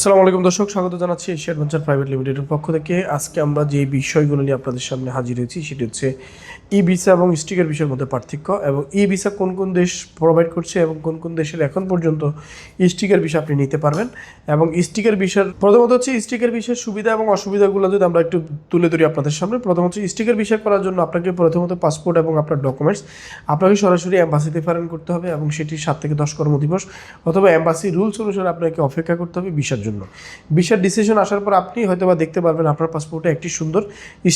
আসসালামু আলাইকুম দর্শক, স্বাগত জানাচ্ছি এশিয়া অ্যাডভেঞ্চার প্রাইভেট লিমিটেডের পক্ষ থেকে। আজকে আমরা যে বিষয়গুলো নিয়ে আপনাদের সামনে হাজির হয়েছি, সেটি হচ্ছে ই ভিসা এবং স্টিকের বিষয়ের মধ্যে পার্থক্য এবং ই ভিসা কোন কোন দেশ প্রোভাইড করছে এবং কোন কোন দেশের এখন পর্যন্ত স্টিকার ভিসা আপনি নিতে পারবেন এবং স্টিকার ভিসার প্রথমত হচ্ছে স্টিকার ভিসার সুবিধা এবং অসুবিধাগুলো যদি আমরা একটু তুলে ধরি আপনাদের সামনে প্রথম হচ্ছে স্টিকার ভিসা করার জন্য আপনাকে প্রথমত পাসপোর্ট এবং আপনার ডকুমেন্টস আপনাকে সরাসরি অ্যাম্বাসিতে প্রেরণ করতে হবে এবং সেটি সাত থেকে দশ কর্মদিবস অথবা অ্যাম্বাসি রুলস অনুসারে আপনাকে অপেক্ষা করতে হবে ভিসার জন্য। ভিসার ডিসিশন আসার পর আপনি হয়তো বা দেখতে পারবেন আপনার পাসপোর্টে একটি সুন্দর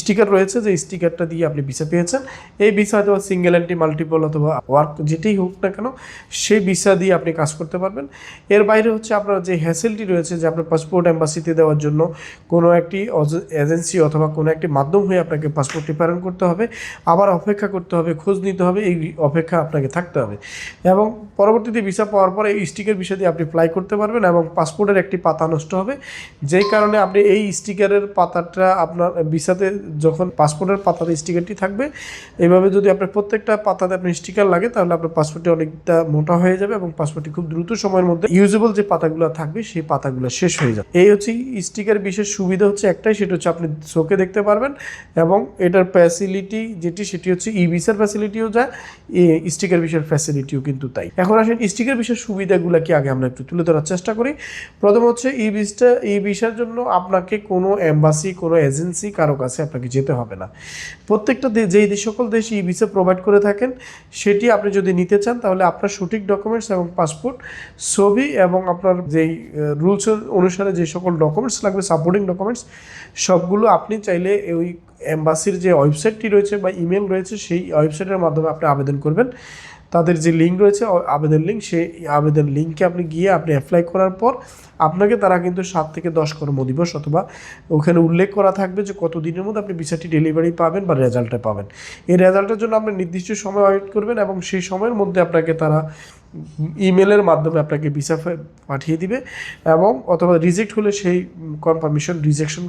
স্টিকার রয়েছে। যে স্টিকারটা দিয়ে আপনি ভিসা পেয়েছেন। এই ভিসা হয়তো সিঙ্গেল অ্যান্টি মাল্টিপল অথবা ওয়ার্ক যেটাই হোক না কেন, সেই ভিসা দিয়ে আপনি কাজ করতে পারবেন। এর বাইরে হচ্ছে আপনার যে হ্যাসেলটি রয়েছে, যে আপনার পাসপোর্ট অ্যাম্বাসিতে দেওয়ার জন্য কোনো একটি এজেন্সি অথবা কোনো একটি মাধ্যম হয়ে আপনাকে পাসপোর্টটি প্রেরণ করতে হবে। আবার অপেক্ষা করতে হবে, খোঁজ নিতে হবে, এই অপেক্ষা আপনাকে থাকতে হবে। এবং পরবর্তীতে ভিসা পাওয়ার পরে এই স্টিকার ভিসা দিয়ে আপনি অ্যাপ্লাই করতে পারবেন এবং পাসপোর্টের একটি পাতা নষ্ট হবে। যেই কারণে আপনি এই স্টিকারের পাতাটা আপনার ভিসাতে যখন পাসপোর্টের পাতাতে স্টিকারটি থাকবে, এইভাবে যদি আপনার প্রত্যেকটা পাতাতে আপনার স্টিকার লাগে, তাহলে আপনার পাসপোর্টটি অনেকটা মোটা হয়ে যাবে এবং পাসপোর্টটি খুব দ্রুত সময়ের মধ্যে ইউজেবল যে পাতাগুলো থাকবে, সেই পাতাগুলো শেষ হয়ে যাবে। এই হচ্ছে স্টিকার বিশেষ সুবিধা হচ্ছে একটাই, সেটা হচ্ছে আপনি চোখে দেখতে পারবেন এবং এটার ফ্যাসিলিটি যেটি, সেটি হচ্ছে ই ভিসার ফ্যাসিলিটিও যায় স্টিকার ভিসার ফ্যাসিলিটিও কিন্তু তাই। এখন আসেন স্টিকার ভিসার সুবিধাগুলো কি আগে আমরা একটু তুলে ধরার চেষ্টা করি। প্রথম হচ্ছে ই ভিসটা ই ভিসার জন্য আপনাকে কোনো এম্বাসি কোনো এজেন্সি কারও কাছে আপনাকে যেতে হবে না। প্রত্যেকটা যেই সকল দেশ ই ভিসা প্রোভাইড করে থাকেন, সেটি আপনি যদি নিতে চান, তাহলে আপনার সঠিক ডকুমেন্টস এবং পাসপোর্ট ছবি এবং আপনার যেই রুলস অনুসারে যে সকল ডকুমেন্টস লাগবে সাপোর্টিং ডকুমেন্টস সবগুলো আপনি চাইলে ওই এম্বাসির যে ওয়েবসাইটটি রয়েছে বা ইমেল রয়েছে, সেই ওয়েবসাইটের মাধ্যমে আপনি আবেদন করবেন। তাদের যে লিঙ্ক রয়েছে আবেদন লিঙ্ক সেই আবেদন লিঙ্কে আপনি গিয়ে আপনি অ্যাপ্লাই করার পর আপনাকে তারা কিন্তু সাত থেকে দশ কর্মদিবস অথবা ওখানে উল্লেখ করা থাকবে যে কত দিনের মধ্যে আপনি ভিসাটি ডেলিভারি পাবেন বা রেজাল্টটা পাবেন। এই রেজাল্টের জন্য আপনি নির্দিষ্ট সময় ওয়েট করবেন এবং সেই সময়ের মধ্যে আপনাকে তারা ইমেলের মাধ্যমে আপনাকে ভিসা পাঠিয়ে দিবে এবং অথবা রিজেক্ট হলে সেই কনফার্মেশন রিজেকশন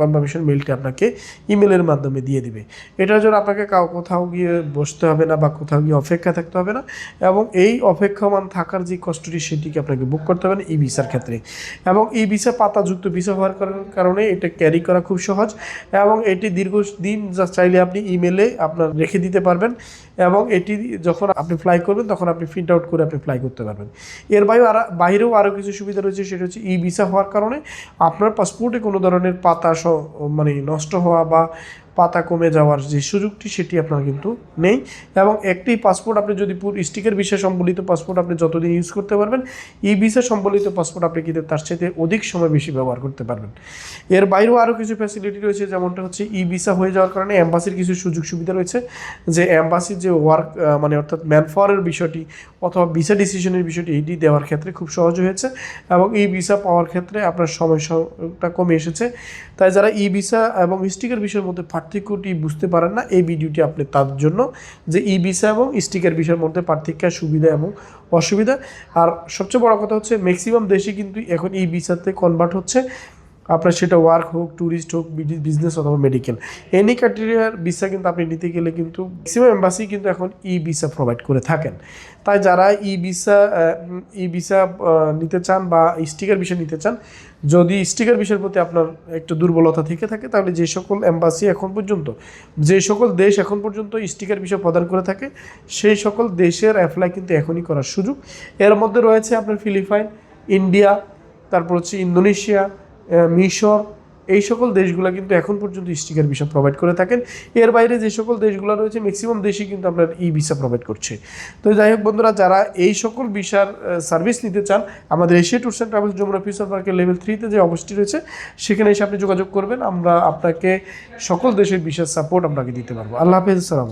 কনফার্মেশন মেলটি আপনাকে ইমেলের মাধ্যমে দিয়ে দিবে। এটার জন্য আপনাকে কাউ, কোথাও গিয়ে বসতে হবে না বা কোথাও গিয়ে অপেক্ষা থাকতে হবে না এবং এই অপেক্ষমান থাকার যে কষ্টটি সেটিকে আপনাকে বুক করতে হবে না ই ভিসার ক্ষেত্রে। এবং এই ভিসা পাতাযুক্ত ভিসা হওয়ার কারণে এটা ক্যারি করা খুব সহজ এবং এটি দীর্ঘদিন যা চাইলে আপনি ইমেলে আপনার রেখে দিতে পারবেন এবং এটি যখন আপনি ফ্লাই করবেন, তখন আপনি প্রিন্ট আউট করে আপনি ফ্লাই করতে পারবেন। এর বাইরেও আর, বাইরেও আরও কিছু সুবিধা রয়েছে, সেটা হচ্ছে ই ভিসা হওয়ার কারণে আপনার পাসপোর্টে কোনো ধরনের পাতা মানে নষ্ট হওয়া বা পাতা কমে যাওয়ার যে সুযোগটি, সেটি আপনার কিন্তু নেই। এবং একটি পাসপোর্ট আপনি যদি স্টিকের ভিসা সম্বলিত পাসপোর্ট আপনি যতদিন ইউজ করতে পারবেন ই ভিসা সম্বলিত পাসপোর্ট আপনি কিন্তু তার সাথে অধিক সময় বেশি ব্যবহার করতে পারবেন। এর বাইরেও আরও কিছু ফ্যাসিলিটি রয়েছে, যেমনটা হচ্ছে ই ভিসা হয়ে যাওয়ার কারণে অ্যাম্বাসির কিছু সুযোগ সুবিধা রয়েছে, যে অ্যাম্বাসির যে ওয়ার্ক মানে অর্থাৎ ম্যান পাওয়ারের বিষয়টি অথবা ভিসা ডিসিশনের বিষয়টি, এটি দেওয়ার ক্ষেত্রে খুব সহজ হয়েছে। এবং ই ভিসা পাওয়ার ক্ষেত্রে আপনার সময়টা কমে এসেছে। তাই যারা ই ভিসা এবং স্টিকার বিষয়ের মধ্যে পার্থক্যটি বুঝতে পারেন না, এই ভিডিওটি আপনি তার জন্য যে ই ভিসা এবং স্টিকার বিষয়ের মধ্যে পার্থক্য, সুবিধা এবং অসুবিধা। আর সবচেয়ে বড় কথা হচ্ছে ম্যাক্সিমাম দেশে কিন্তু এখন ই ভিসাতে কনভার্ট হচ্ছে। আপনার সেটা ওয়ার্ক হোক ট্যুরিস্ট হোক বিজনেস অথবা মেডিকেল এনি ক্যাটেরিয়ার ভিসা কিন্তু আপনি নিতে গেলে কিন্তু ম্যাক্সিমাম এম্বাসি কিন্তু এখন ই ভিসা প্রোভাইড করে থাকেন। তাই যারা ই ভিসা ই ভিসা নিতে চান বা স্টিকার ভিসা নিতে চান যদি স্টিকার বিষয়ের প্রতি আপনার একটু দুর্বলতা থেকে থাকে, তাহলে যে সকল এম্বাসি এখন পর্যন্ত, যে সকল দেশ এখন পর্যন্ত স্টিকার বিষয় প্রদান করে থাকে, সেই সকল দেশের অ্যাপ্লাই কিন্তু এখনই করার সুযোগ। এর মধ্যে রয়েছে আপনার ফিলিপাইন, ইন্ডিয়া, তারপর হচ্ছে ইন্দোনেশিয়া মিশর এই সকল দেশগুলো কিন্তু এখন পর্যন্ত স্টিকার ভিসা প্রোভাইড করে থাকেন। এর বাইরে যে সকল দেশগুলো রয়েছে ম্যাক্সিমাম দেশই কিন্তু আপনার ই ভিসা প্রোভাইড করছে। তো যাই হোক বন্ধুরা, যারা এই সকল ভিসার সার্ভিস নিতে চান, আমাদের Asia tours and travels Jamuna future পার্কের লেভেল থ্রিতে যে অবস্থিত রয়েছে, সেখানে এসে আপনি যোগাযোগ করবেন। আমরা আপনাকে সকল দেশের ভিসার সাপোর্ট আপনাকে দিতে পারব। আল্লাহ হাফেজ সালাম